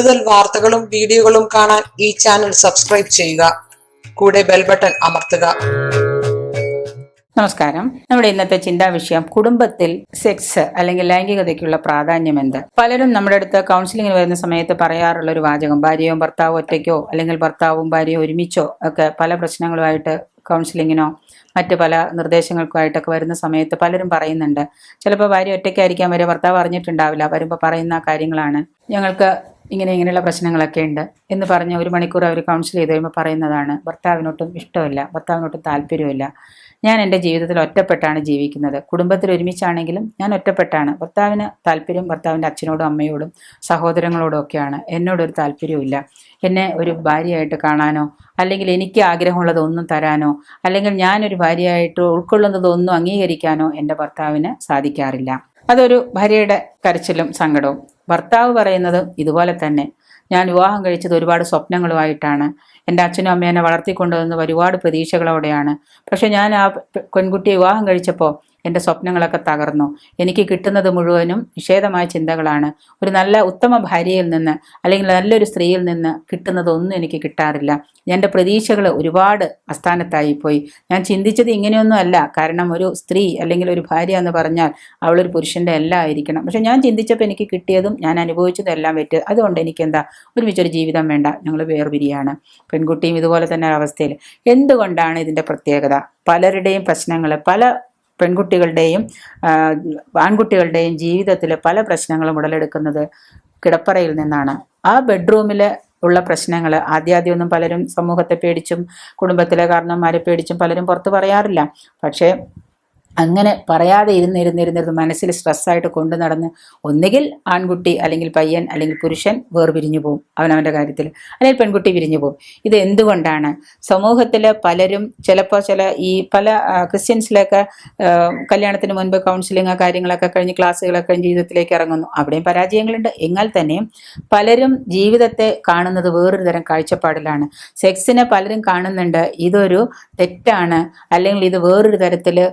കൂടുതൽ വാർത്തകളും വീഡിയോകളും കാണാൻ ഈ ചാനൽ സബ്സ്ക്രൈബ് ചെയ്യുക. കൂടെ ബെൽ ബട്ടൺ അമർത്തുക. നമസ്കാരം. നമ്മുടെ ഇന്നത്തെ ചിന്താ വിഷയം കുടുംബത്തിൽ സെക്സ് അല്ലെങ്കിൽ ലൈംഗികതയ്ക്കുള്ള പ്രാധാന്യം എന്ത്? പലരും നമ്മുടെ അടുത്ത് കൗൺസിലിംഗിന് വരുന്ന സമയത്ത് പറയാറുള്ള ഒരു വാചകം ഭാര്യയും ഭർത്താവും ഒറ്റയ്ക്കോ അല്ലെങ്കിൽ ഭർത്താവും ഭാര്യയോ ഒരുമിച്ചോ ഒക്കെ പല പ്രശ്നങ്ങളുമായിട്ട് കൗൺസിലിങ്ങിനോ മറ്റ് പല നിർദ്ദേശങ്ങൾക്കുമായിട്ടൊക്കെ വരുന്ന സമയത്ത് പലരും പറയുന്നുണ്ട്. ചിലപ്പോൾ ഭാര്യ ഒറ്റയ്ക്കായിരിക്കാൻ വരെ ഭർത്താവ് അറിഞ്ഞിട്ടുണ്ടാവില്ല വരുമ്പോൾ പറയുന്ന കാര്യങ്ങളാണ്. ഞങ്ങൾക്ക് ഇങ്ങനെ ഇങ്ങനെയുള്ള പ്രശ്നങ്ങളൊക്കെ ഉണ്ട് എന്ന് പറഞ്ഞ് ഒരു മണിക്കൂർ അവർ കൗൺസിൽ ചെയ്ത് കഴിയുമ്പോൾ പറയുന്നതാണ് ഭർത്താവിനോട്ടും ഇഷ്ടമില്ല ഭർത്താവിനോട്ടും താല്പര്യമില്ല ഞാൻ എന്റെ ജീവിതത്തിൽ ഒറ്റപ്പെട്ടാണ് ജീവിക്കുന്നത്. കുടുംബത്തിൽ ഒരുമിച്ചാണെങ്കിലും ഞാൻ ഒറ്റപ്പെട്ടാണ്. ഭർത്താവിന് താല്പര്യം ഭർത്താവിന്റെ അച്ഛനോടും അമ്മയോടും സഹോദരങ്ങളോടും ഒക്കെയാണ്. എന്നോടൊരു താല്പര്യമില്ല എന്നെ ഒരു ഭാര്യയായിട്ട് കാണാനോ അല്ലെങ്കിൽ എനിക്ക് ആഗ്രഹമുള്ളത് ഒന്നും തരാനോ അല്ലെങ്കിൽ ഞാനൊരു ഭാര്യയായിട്ട് ഉൾക്കൊള്ളുന്നതൊന്നും അംഗീകരിക്കാനോ എന്റെ ഭർത്താവിന് സാധിക്കാറില്ല. അതൊരു ഭാര്യയുടെ കരച്ചിലും സങ്കടവും. ഭർത്താവ് പറയുന്നത് ഇതുപോലെ തന്നെ. ഞാൻ വിവാഹം കഴിച്ചത് ഒരുപാട് സ്വപ്നങ്ങളുമായിട്ടാണ്. എന്റെ അച്ഛനും അമ്മേനെ വളർത്തിക്കൊണ്ടുവന്ന ഒരുപാട് പ്രതീക്ഷകളോടെയാണ്. പക്ഷെ ഞാൻ ആ പെൺകുട്ടിയെ വിവാഹം കഴിച്ചപ്പോൾ എന്റെ സ്വപ്നങ്ങളൊക്കെ തകർന്നു. എനിക്ക് കിട്ടുന്നത് മുഴുവനും നിഷേധമായ ചിന്തകളാണ്. ഒരു നല്ല ഉത്തമ ഭാര്യയിൽ നിന്ന് അല്ലെങ്കിൽ നല്ലൊരു സ്ത്രീയിൽ നിന്ന് കിട്ടുന്നതൊന്നും എനിക്ക് കിട്ടാറില്ല. എന്റെ പ്രതീക്ഷകൾ ഒരുപാട് അസ്ഥാനത്തായി പോയി. ഞാൻ ചിന്തിച്ചത് ഇങ്ങനെയൊന്നും അല്ല. കാരണം ഒരു സ്ത്രീ അല്ലെങ്കിൽ ഒരു ഭാര്യ എന്ന് പറഞ്ഞാൽ അവളൊരു പുരുഷന്റെ എല്ലാം ആയിരിക്കണം. പക്ഷെ ഞാൻ ചിന്തിച്ചപ്പോൾ എനിക്ക് കിട്ടിയതും ഞാൻ അനുഭവിച്ചതും എല്ലാം പറ്റും അതുകൊണ്ട് എനിക്ക് എന്താ ഒരുമിച്ചൊരു ജീവിതം വേണ്ട. ഞങ്ങൾ വേർപിരിയാണ്. പെൺകുട്ടിയും ഇതുപോലെ തന്നെ അവസ്ഥയിൽ എന്തുകൊണ്ടാണ് ഇതിന്റെ പ്രത്യേകത? പലരുടെയും പ്രശ്നങ്ങൾ പല പെൺകുട്ടികളുടെയും ആൺകുട്ടികളുടെയും ജീവിതത്തിൽ പല പ്രശ്നങ്ങളും ഉടലെടുക്കുന്നത് കിടപ്പറയിൽ നിന്നാണ്. ആ ബെഡ്റൂമിലെ ഉള്ള പ്രശ്നങ്ങൾ ആദ്യാദ്യമൊന്നും പലരും സമൂഹത്തെ പേടിച്ചും കുടുംബത്തിലെ കാരണന്മാരെ പേടിച്ചും പലരും പുറത്തു പറയാറില്ല. പക്ഷേ അങ്ങനെ പറയാതെ ഇരുന്നിരുന്നിരുന്നിരുന്ന് മനസ്സിൽ സ്ട്രെസ്സായിട്ട് കൊണ്ടു നടന്ന് ഒന്നുകിൽ ആൺകുട്ടി അല്ലെങ്കിൽ പയ്യൻ അല്ലെങ്കിൽ പുരുഷൻ വേർപിരിഞ്ഞു പോകും അവനവന്റെ കാര്യത്തിൽ. അല്ലെങ്കിൽ പെൺകുട്ടി പിരിഞ്ഞു പോകും ഇത് എന്തുകൊണ്ടാണ്? സമൂഹത്തിൽ പലരും ചിലപ്പോൾ ചില ഈ പല ക്രിസ്ത്യൻസിലൊക്കെ കല്യാണത്തിന് മുൻപ് കൗൺസിലിംഗ് കാര്യങ്ങളൊക്കെ കഴിഞ്ഞ് ക്ലാസ്സുകളൊക്കെ ജീവിതത്തിലേക്ക് ഇറങ്ങുന്നു. അവിടെയും പരാജയങ്ങളുണ്ട്. എന്നാൽ തന്നെയും പലരും ജീവിതത്തെ കാണുന്നത് വേറൊരു തരം കാഴ്ചപ്പാടിലാണ്. സെക്സിനെ പലരും കാണുന്നുണ്ട്. ഇതൊരു തെറ്റാണ്. അല്ലെങ്കിൽ ഇത് വേറൊരു തരത്തിൽ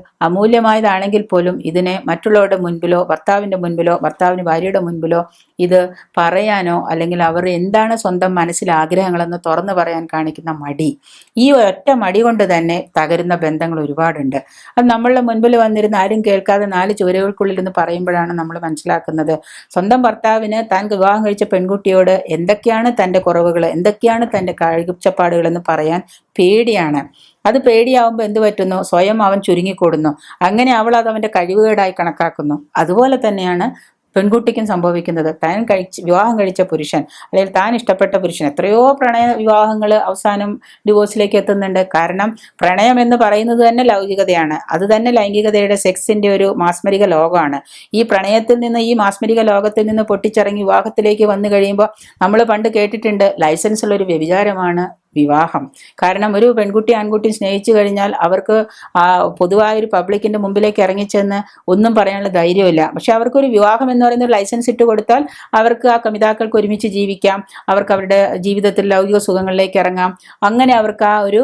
അമൂല്യമായതാണെങ്കിൽ പോലും ഇതിനെ മറ്റുള്ളവരുടെ മുൻപിലോ ഭർത്താവിന്റെ മുൻപിലോ ഭർത്താവിന് ഭാര്യയുടെ മുൻപിലോ ഇത് പറയാനോ അല്ലെങ്കിൽ അവർ എന്താണ് സ്വന്തം മനസ്സിൽ ആഗ്രഹങ്ങളെന്ന് തുറന്നു പറയാൻ കാണിക്കുന്ന മടി. ഈ ഒറ്റ മടി കൊണ്ട് തന്നെ തകരുന്ന ബന്ധങ്ങൾ ഒരുപാടുണ്ട്. അത് നമ്മളുടെ മുൻപിൽ വന്നിരുന്ന് ആരും കേൾക്കാതെ നാല് ചുവരുകൾക്കുള്ളിൽ നിന്ന് പറയുമ്പോഴാണ് നമ്മൾ മനസ്സിലാക്കുന്നത്. സ്വന്തം ഭർത്താവിന് താൻ വിവാഹം കഴിച്ച പെൺകുട്ടിയോട് എന്തൊക്കെയാണ് തന്റെ കുറവുകൾ എന്തൊക്കെയാണ് തന്റെ കാഴ്ചപ്പാടുകളെന്ന് പറയാൻ പേടിയാണ്. അത് പേടിയാവുമ്പോൾ എന്ത് പറ്റുന്നു? സ്വയം അവൻ ചുരുങ്ങിക്കൂടുന്നു. അങ്ങനെ അവൾ അത് അവന്റെ കഴിവുകേടായി കണക്കാക്കുന്നു. അതുപോലെ തന്നെയാണ് പെൺകുട്ടിക്കും സംഭവിക്കുന്നത്. താൻ കഴിച്ച് വിവാഹം കഴിച്ച പുരുഷൻ അല്ലെങ്കിൽ താൻ ഇഷ്ടപ്പെട്ട പുരുഷൻ എത്രയോ പ്രണയ വിവാഹങ്ങൾ അവസാനം ഡിവോഴ്സിലേക്ക് എത്തുന്നുണ്ട്. കാരണം പ്രണയം എന്ന് പറയുന്നത് തന്നെ ലൗകികതയാണ്. അത് തന്നെ ലൈംഗികതയുടെ സെക്സിന്റെ ഒരു മാസ്മരിക ലോകമാണ്. ഈ പ്രണയത്തിൽ നിന്ന് ഈ മാസ്മരിക ലോകത്തിൽ നിന്ന് പൊട്ടിച്ചിറങ്ങി വിവാഹത്തിലേക്ക് വന്നു കഴിയുമ്പോൾ നമ്മൾ പണ്ട് കേട്ടിട്ടുണ്ട് ലൈസൻസ് ഉള്ള ഒരു വ്യഭിചാരമാണ് വിവാഹം. കാരണം ഒരു പെൺകുട്ടി ആൺകുട്ടി സ്നേഹിച്ചു കഴിഞ്ഞാൽ അവർക്ക് ആ പൊതുവായൊരു പബ്ലിക്കിന്റെ മുമ്പിലേക്ക് ഇറങ്ങിച്ചെന്ന് ഒന്നും പറയാനുള്ള ധൈര്യമില്ല. പക്ഷെ അവർക്കൊരു വിവാഹം എന്ന് പറയുന്ന ഒരു ലൈസൻസ് ഇട്ട് കൊടുത്താൽ അവർക്ക് ആ കമിതാക്കൾക്ക് ഒരുമിച്ച് ജീവിക്കാം. അവർക്ക് അവരുടെ ജീവിതത്തിൽ ലൗകിക സുഖങ്ങളിലേക്ക് ഇറങ്ങാം. അങ്ങനെ അവർക്ക് ആ ഒരു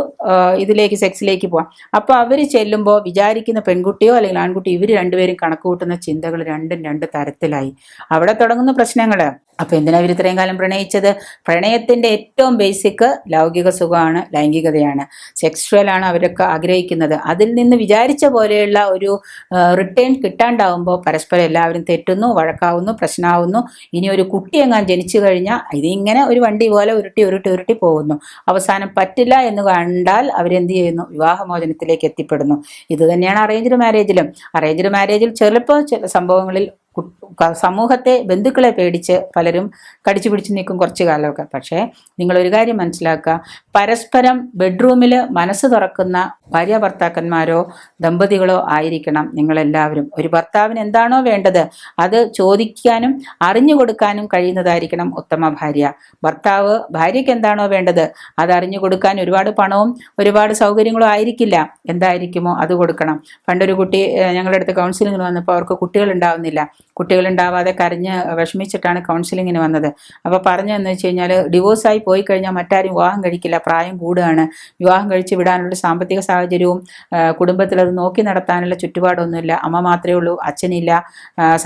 ഇതിലേക്ക് സെക്സിലേക്ക് പോവാം. അപ്പോൾ അവർ ചെല്ലുമ്പോൾ വിചാരിക്കുന്ന പെൺകുട്ടിയോ അല്ലെങ്കിൽ ആൺകുട്ടി ഇവർ രണ്ടുപേരും കണക്ക് കൂട്ടുന്ന ചിന്തകൾ രണ്ടും രണ്ട് തരത്തിലായി. അവിടെ തുടങ്ങുന്ന പ്രശ്നങ്ങൾ അപ്പൊ എന്തിനാ ഇവർ ഇത്രയും കാലം പ്രണയിച്ചത്? പ്രണയത്തിന്റെ ഏറ്റവും ബേസിക് ലൗകിക സുഖമാണ് ലൈംഗികതയാണ്. സെക്സ്വൽ ആണ് അവരൊക്കെ ആഗ്രഹിക്കുന്നത്. അതിൽ നിന്ന് വിചാരിച്ച പോലെയുള്ള ഒരു റിട്ടേൺ കിട്ടാണ്ടാവുമ്പോൾ പരസ്പരം എല്ലാവരും തെറ്റുന്നു വഴക്കാവുന്നു പ്രശ്നമാവുന്നു ഇനി ഒരു കുട്ടി എങ്ങാൻ ജനിച്ചു കഴിഞ്ഞാൽ ഇതിങ്ങനെ ഒരു വണ്ടി പോലെ ഉരുട്ടി ഉരുട്ടി ഉരുട്ടി പോകുന്നു. അവസാനം പറ്റില്ല എന്ന് കണ്ടാൽ അവരെന്ത് ചെയ്യുന്നു? വിവാഹമോചനത്തിലേക്ക് എത്തിപ്പെടുന്നു. ഇത് തന്നെയാണ് അറേഞ്ച്ഡ് മാരേജിലും അറേഞ്ച്ഡ് മാരേജിൽ ചിലപ്പോൾ ചില സംഭവങ്ങളിൽ സമൂഹത്തെ ബന്ധുക്കളെ പേടിച്ച് പലരും കടിച്ചു പിടിച്ച് നിൽക്കും കുറച്ച് കാലമൊക്കെ. പക്ഷേ നിങ്ങളൊരു കാര്യം മനസ്സിലാക്കുക. പരസ്പരം ബെഡ്റൂമിൽ മനസ്സ് തുറക്കുന്ന ഭാര്യ ഭർത്താക്കന്മാരോ ദമ്പതികളോ ആയിരിക്കണം നിങ്ങളെല്ലാവരും. ഒരു ഭർത്താവിന് എന്താണോ വേണ്ടത് അത് ചോദിക്കാനും അറിഞ്ഞു കൊടുക്കാനും കഴിയുന്നതായിരിക്കണം ഉത്തമ ഭാര്യ. ഭർത്താവ് ഭാര്യയ്ക്ക് എന്താണോ വേണ്ടത് അത് അറിഞ്ഞു കൊടുക്കാൻ ഒരുപാട് പണവും ഒരുപാട് സൗകര്യങ്ങളും ആയിരിക്കില്ല. എന്തായിരിക്കുമോ അത് കൊടുക്കണം. പണ്ടൊരു കുട്ടി ഞങ്ങളുടെ അടുത്ത് കൗൺസിലിങ്ങിന് വന്നപ്പോൾ അവർക്ക് കുട്ടികൾ ഉണ്ടാവുന്നില്ല. കുട്ടികൾ ഉണ്ടാവാതെ കരഞ്ഞ് വിഷമിച്ചിട്ടാണ് കൗൺസിലിങ്ങിന് വന്നത്. അപ്പോൾ പറഞ്ഞതെന്ന് വെച്ച് കഴിഞ്ഞാൽ ഡിവോഴ്സായി പോയി കഴിഞ്ഞാൽ മറ്റാരും വിവാഹം കഴിക്കില്ല. പ്രായം കൂടുകയാണ്. വിവാഹം കഴിച്ച് വിടാനുള്ള സാമ്പത്തിക സാഹചര്യവും കുടുംബത്തിൽ അത് നോക്കി നടത്താനുള്ള ചുറ്റുപാടൊന്നുമില്ല. അമ്മ മാത്രമേ ഉള്ളൂ അച്ഛനില്ല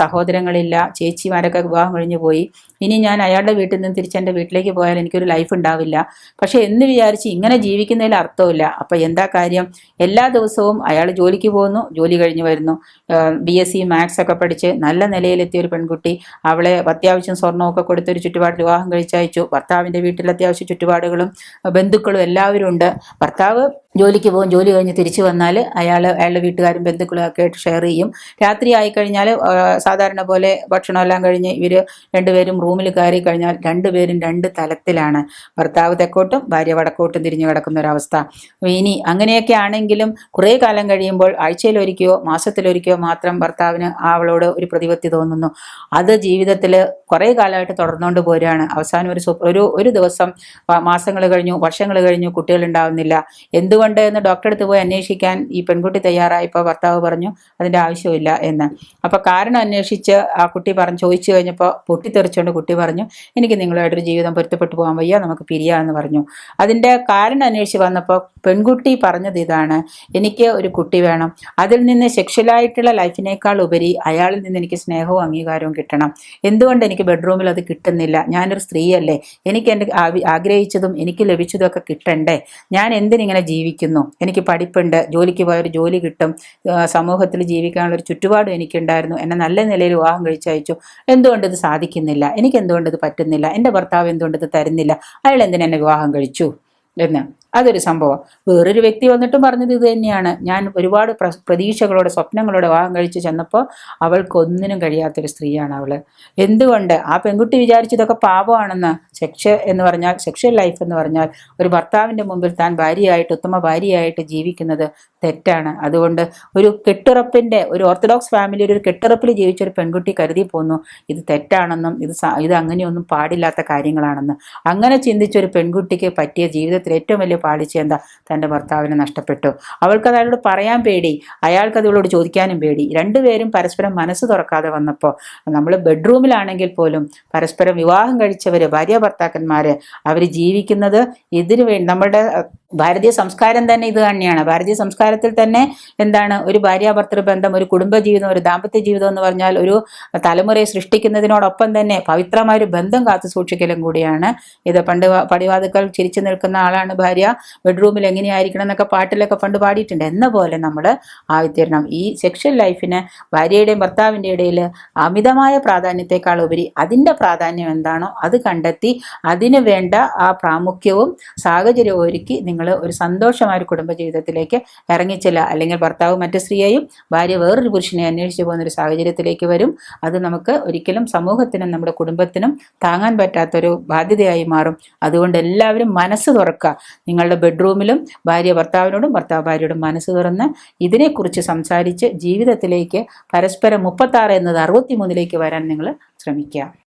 സഹോദരങ്ങളില്ല ചേച്ചിമാരൊക്കെ വിവാഹം കഴിഞ്ഞു പോയി. ഇനി ഞാൻ അയാളുടെ വീട്ടിൽ നിന്ന് തിരിച്ച് എന്റെ വീട്ടിലേക്ക് പോയാൽ എനിക്കൊരു ലൈഫ് ഉണ്ടാവില്ല. പക്ഷേ എന്ന് വിചാരിച്ച് ഇങ്ങനെ ജീവിക്കുന്നതിൽ അർത്ഥമില്ല അപ്പൊ എന്താ കാര്യം? എല്ലാ ദിവസവും അയാൾ ജോലിക്ക് പോകുന്നു ജോലി കഴിഞ്ഞ് വരുന്നു. ബി എസ് സി മാത്സ് ഒക്കെ പഠിച്ച് നല്ല നിലയിലെത്തിയ ഒരു പെൺകുട്ടി അവളെ അത്യാവശ്യം സ്വർണമൊക്കെ കൊടുത്തൊരു ചുറ്റുപാട് വിവാഹം കഴിച്ചയച്ചു. ഭർത്താവിന്റെ വീട്ടിൽ അത്യാവശ്യം ചുറ്റുപാടുകളും ബന്ധുക്കളും എല്ലാവരും ഉണ്ട്. ഭർത്താവ് ജോലിക്ക് പോകും. ജോലി കഴിഞ്ഞ് തിരിച്ചു വന്നാൽ അയാൾ അയാളുടെ വീട്ടുകാരും ബന്ധുക്കളും ഒക്കെ ആയിട്ട് ഷെയർ ചെയ്യും. രാത്രി ആയിക്കഴിഞ്ഞാൽ സാധാരണ പോലെ ഭക്ഷണമെല്ലാം കഴിഞ്ഞ് ഇവർ രണ്ടുപേരും റൂമിൽ കയറി കഴിഞ്ഞാൽ രണ്ടുപേരും രണ്ട് തലത്തിലാണ്. ഭർത്താവ് തെക്കോട്ടും ഭാര്യ വടക്കോട്ടും തിരിഞ്ഞു കിടക്കുന്ന ഒരവസ്ഥ. ഇനി അങ്ങനെയൊക്കെ ആണെങ്കിലും കുറേ കാലം കഴിയുമ്പോൾ ആഴ്ചയിലൊരിക്കയോ മാസത്തിലൊരിക്കയോ മാത്രം ഭർത്താവിന് അവളോട് ഒരു പ്രതിപത്തി തോന്നുന്നു. അത് ജീവിതത്തിൽ കുറേ കാലമായിട്ട് തുടർന്നുകൊണ്ട് പോരുകയാണ്. അവസാനം ഒരു ഒരു ഒരു ദിവസം മാസങ്ങൾ കഴിഞ്ഞു വർഷങ്ങൾ കഴിഞ്ഞു കുട്ടികൾ ഉണ്ടാവുന്നില്ല. എന്തുകൊണ്ട് എന്ന് ഡോക്ടറെ അടുത്ത് പോയി അന്വേഷിക്കാൻ ഈ പെൺകുട്ടി തയ്യാറായപ്പോൾ ഭർത്താവ് പറഞ്ഞു അതിന്റെ ആവശ്യമില്ല എന്ന്. അപ്പോൾ കാരണം അന്വേഷിച്ച് ആ കുട്ടി പറഞ്ഞു ചോദിച്ചു കഴിഞ്ഞപ്പോൾ പൊട്ടിത്തെറിച്ചുകൊണ്ട് കുട്ടി പറഞ്ഞു എനിക്ക് നിങ്ങളുമായിട്ടൊരു ജീവിതം പൊരുത്തപ്പെട്ടു പോകാൻ വയ്യ നമുക്ക് പിരിയാമെന്ന് പറഞ്ഞു. അതിന്റെ കാരണം അന്വേഷിച്ച് വന്നപ്പോൾ പെൺകുട്ടി പറഞ്ഞത് ഇതാണ് എനിക്ക് ഒരു കുട്ടി വേണം. അതിൽ നിന്ന് സെക്ഷലായിട്ടുള്ള ലൈഫിനേക്കാൾ ഉപരി അയാളിൽ നിന്ന് എനിക്ക് സ്നേഹവും അംഗീകാരവും കിട്ടണം. എന്തുകൊണ്ട് എനിക്ക് ബെഡ്റൂമിൽ അത് കിട്ടുന്നില്ല? ഞാനൊരു സ്ത്രീയല്ലേ. എനിക്ക് എന്റെ ആഗ്രഹിച്ചതും എനിക്ക് ലഭിച്ചതും ഒക്കെ കിട്ടണ്ടേ. ഞാൻ എന്തിനിങ്ങനെ ജീവിക്കുന്നു. എനിക്ക് പഠിപ്പുണ്ട്. ജോലിക്ക് പോയൊരു ജോലി കിട്ടും. സമൂഹത്തിൽ ജീവിക്കാനുള്ള ഒരു ചുറ്റുപാടും എനിക്കുണ്ടായിരുന്നു. എന്നെ നല്ല നിലയിൽ വിവാഹം കഴിച്ചയച്ചു. എന്തുകൊണ്ട് ഇത് സാധിക്കുന്നില്ല? എനിക്ക് എന്തുകൊണ്ട് ഇത് പറ്റുന്നില്ല? എന്റെ ഭർത്താവ് എന്തുകൊണ്ട് ഇത് തരുന്നില്ല? അയാൾ എന്തിനെന്നെ വിവാഹം കഴിച്ചു? എന്ന്. അതൊരു സംഭവം. വേറൊരു വ്യക്തി വന്നിട്ടും പറഞ്ഞത് ഇത് തന്നെയാണ്. ഞാൻ ഒരുപാട് പ്ര- പ്രതീക്ഷകളോടെ സ്വപ്നങ്ങളോടെ വിവാഹം കഴിച്ച് ചെന്നപ്പോൾ അവൾക്കൊന്നിനും കഴിയാത്തൊരു സ്ത്രീയാണ് അവൾ എന്തുകൊണ്ട്? ആ പെൺകുട്ടി വിചാരിച്ചതൊക്കെ പാപമാണെന്ന് സെക്ഷ എന്ന് പറഞ്ഞാൽ സെക്ഷൽ ലൈഫ് എന്ന് പറഞ്ഞാൽ ഒരു ഭർത്താവിന്റെ മുമ്പിൽ താൻ ഭാര്യയായിട്ട് ഉത്തമ ഭാര്യയായിട്ട് ജീവിക്കുന്നത് തെറ്റാണ്. അതുകൊണ്ട് ഒരു കെട്ടുറപ്പിന്റെ ഒരു ഓർത്തഡോക്സ് ഫാമിലിയിൽ ഒരു കെട്ടുറപ്പിൽ ജീവിച്ച ഒരു പെൺകുട്ടി കരുതി പോന്നു. ഇത് തെറ്റാണെന്നും ഇത് ഇത് അങ്ങനെയൊന്നും പാടില്ലാത്ത കാര്യങ്ങളാണെന്ന്. അങ്ങനെ ചിന്തിച്ച ഒരു പെൺകുട്ടിക്ക് പറ്റിയ ജീവിതത്തിൽ ഏറ്റവും വലിയ പാളിച്ച എന്താ തന്റെ ഭർത്താവിനെ നഷ്ടപ്പെട്ടു. അവൾക്ക് അയാളോട് പറയാൻ പേടി. അയാൾക്ക് അതുകളോട് ചോദിക്കാനും പേടി. രണ്ടുപേരും പരസ്പരം മനസ്സ് തുറക്കാതെ വന്നപ്പോൾ നമ്മൾ ബെഡ്റൂമിലാണെങ്കിൽ പോലും പരസ്പരം വിവാഹം കഴിച്ചവർ ഭാര്യ ഭർത്താക്കന്മാർ അവർ ജീവിക്കുന്നത് ഇതിനു വേണ്ടി നമ്മുടെ അഹ്, ഭാരതീയ സംസ്കാരം തന്നെ ഇത് തന്നെയാണ്. ഭാരതീയ സംസ്കാരത്തിൽ തന്നെ എന്താണ് ഒരു ഭാര്യാഭർത്തൃ ബന്ധം ഒരു കുടുംബ ജീവിതം ഒരു ദാമ്പത്യ ജീവിതം എന്ന് പറഞ്ഞാൽ ഒരു തലമുറയെ സൃഷ്ടിക്കുന്നതിനോടൊപ്പം തന്നെ പവിത്രമായ ഒരു ബന്ധം കാത്തു സൂക്ഷിക്കലും കൂടിയാണ്. ഇത് പണ്ട് പടിവാതുക്കൾ ചിരിച്ചു നിൽക്കുന്ന ആളാണ് ഭാര്യ. ബെഡ്റൂമിൽ എങ്ങനെയായിരിക്കണം എന്നൊക്കെ പാട്ടിലൊക്കെ പണ്ട് പാടിയിട്ടുണ്ട്. എന്ന പോലെ നമ്മൾ ആയിത്തീരണം ഈ സെക്ഷൽ ലൈഫിന് ഭാര്യയുടെയും ഭർത്താവിന്റെ ഇടയിൽ അമിതമായ പ്രാധാന്യത്തെക്കാൾ ഉപരി അതിന്റെ പ്രാധാന്യം എന്താണോ അത് കണ്ടെത്തി അതിന് വേണ്ട ആ പ്രാമുഖ്യവും സാഹചര്യവും ഒരുക്കി നിങ്ങൾ ഒരു സന്തോഷമായ ഒരു കുടുംബജീവിതത്തിലേക്ക് ഇറങ്ങിച്ചില്ല അല്ലെങ്കിൽ ഭർത്താവ് മറ്റു സ്ത്രീയെയും ഭാര്യ വേറൊരു പുരുഷനെ അന്വേഷിച്ചു പോകുന്ന ഒരു സാഹചര്യത്തിലേക്ക് വരും. അത് നമുക്ക് ഒരിക്കലും സമൂഹത്തിനും നമ്മുടെ കുടുംബത്തിനും താങ്ങാൻ പറ്റാത്തൊരു ബാധ്യതയായി മാറും. അതുകൊണ്ട് എല്ലാവരും മനസ്സ് തുറക്കുക. നിങ്ങളുടെ ബെഡ്റൂമിലും ഭാര്യ ഭർത്താവിനോടും ഭർത്താവ് ഭാര്യയോടും മനസ്സ് തുറന്ന് ഇതിനെക്കുറിച്ച് സംസാരിച്ച് ജീവിതത്തിലേക്ക് പരസ്പരം മുപ്പത്താറ് എന്നത് അറുപത്തിമൂന്നിലേക്ക് വരാൻ നിങ്ങൾ ശ്രമിക്കുക.